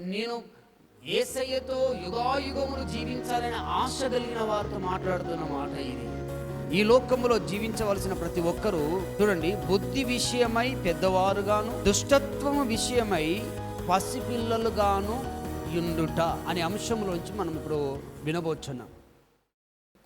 నేను ఏసయ్యతో యుగాయుగములు జీవించాలనే ఆశ కలిగిన వారితో మాట్లాడుతున్న మాట ఇది. ఈ లోకములో జీవించవలసిన ప్రతి ఒక్కరూ చూడండి బుద్ధి విషయమై పెద్దవారుగాను దుష్టత్వము విషయమై పసిపిల్లలుగాను యుండుట అనే అంశంలోంచి మనం ఇప్పుడు వినబోచున్నాం.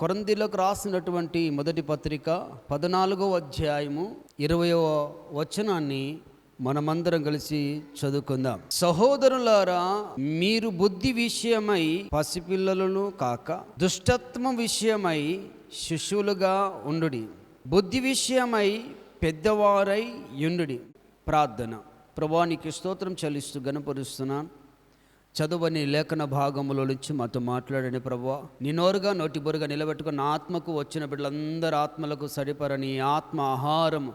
కొరందిలోకి రాసినటువంటి మొదటి పత్రిక పద్నాలుగో అధ్యాయము ఇరవయో వచనాన్ని మనమందరం కలిసి చదువుకుందాం. సహోదరులారా మీరు బుద్ధి విషయమై పసిపిల్లలను కాక దుష్టత్వం విషయమై శిశువులుగా ఉండుడి. బుద్ధి విషయమై పెద్దవారై యుండుడి. ప్రార్థన. ప్రభానికి స్తోత్రం చెల్లిస్తూ గనపరుస్తున్నాను చదువని లేఖన భాగములో నుంచి మాతో మాట్లాడని ప్రభు. నినోరుగా నోటిబొరుగా నిలబెట్టుకున్న ఆత్మకు వచ్చిన బిడ్డలందరి ఆత్మలకు సరిపరని ఆత్మ ఆహారం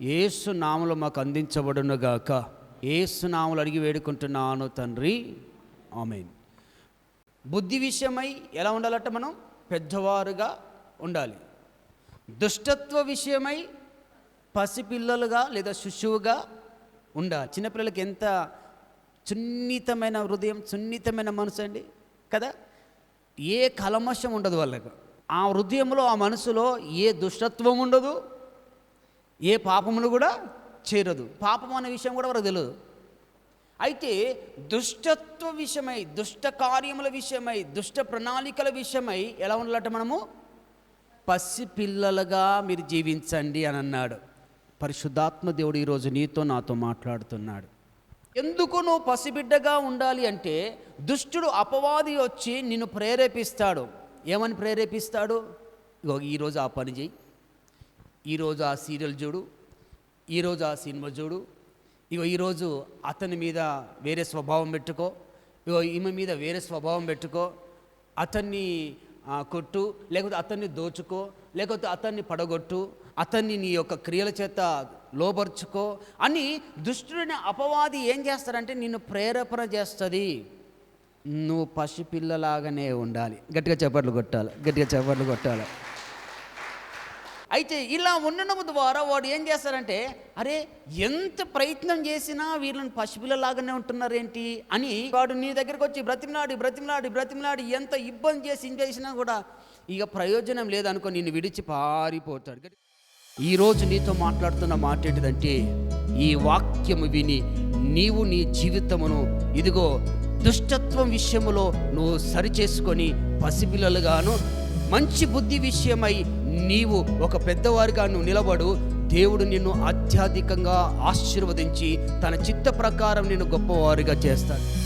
ఏసు నామలు మాకు అందించబడునుగాక ఏసు నామలు అడిగి వేడుకుంటున్నాను తండ్రి. ఆమెన్. బుద్ధి విషయమై ఎలా ఉండాలట మనం? పెద్దవారుగా ఉండాలి. దుష్టత్వ విషయమై పసిపిల్లలుగా లేదా శిశువుగా ఉండాలి. చిన్నపిల్లలకి ఎంత సున్నితమైన హృదయం సున్నితమైన మనసు అండి? కదా? ఏ కలమషం ఉండదు వాళ్ళకు. ఆ హృదయంలో ఆ మనసులో ఏ దుష్టత్వం ఉండదు ఏ పాపమును కూడా చేరదు. పాపం అనే విషయం కూడా వారికి తెలియదు అయితే దుష్టత్వ విషయమై దుష్ట కార్యముల విషయమై దుష్ట ప్రణాళికల విషయమై ఎలా ఉండాలట మనము పసిపిల్లలుగా మీరు జీవించండి అని అన్నాడు. పరిశుద్ధాత్మ దేవుడు ఈరోజు నీతో నాతో మాట్లాడుతున్నాడు. ఎందుకు నువ్వు పసిబిడ్డగా ఉండాలి అంటే దుష్టుడు అపవాది వచ్చి నిన్ను ప్రేరేపిస్తాడు. ఏమని ప్రేరేపిస్తాడు? ఇగో ఈరోజు ఆ పని చేయి ఈరోజు ఆ సీరియల్ చూడు ఈరోజు ఆ సినిమా చూడు ఇగో ఈరోజు అతని మీద వేరే స్వభావం పెట్టుకో ఇగో ఈమె మీద వేరే స్వభావం పెట్టుకో అతన్ని కొట్టు లేకపోతే అతన్ని దోచుకో లేకపోతే అతన్ని పడగొట్టు అతన్ని నీ యొక్క క్రియల చేత లోబర్చుకో అని దుష్టుడిని అపవాది ఏం చేస్తారంటే నిన్ను ప్రేరేపణ చేస్తుంది. నువ్వు పసిపిల్లలాగానే ఉండాలి. గట్టిగా చప్పట్లు కొట్టాలి. గట్టిగా చప్పట్లు కొట్టాలి. అయితే ఇలా ఉండడం ద్వారా వాడు ఏం చేస్తారంటే అరే ఎంత ప్రయత్నం చేసినా వీళ్ళని పసిపిల్లలాగానే ఉంటున్నారేంటి అని వాడు నీ దగ్గరికి వచ్చి బ్రతిమలాడి బ్రతిమలాడి బ్రతిమలాడి ఎంత ఇబ్బంది చేసి చేసినా కూడా ఇక ప్రయోజనం లేదనుకో నిన్ను విడిచి పారిపోతాడు. ఈరోజు నీతో మాట్లాడుతున్న మాట ఏంటిదంటే ఈ వాక్యము విని నీవు నీ జీవితమును ఇదిగో దుష్టత్వం విషయములో నువ్వు సరిచేసుకొని పసిపిల్లలుగాను మంచి బుద్ధి విషయమై నీవు ఒక పెద్దవారిగా నువ్వు నిలబడు దేవుడు నిన్ను ఆధ్యాత్మికంగా ఆశీర్వదించి తన చిత్త ప్రకారం నిన్ను గొప్పవారిగా చేస్తాడు.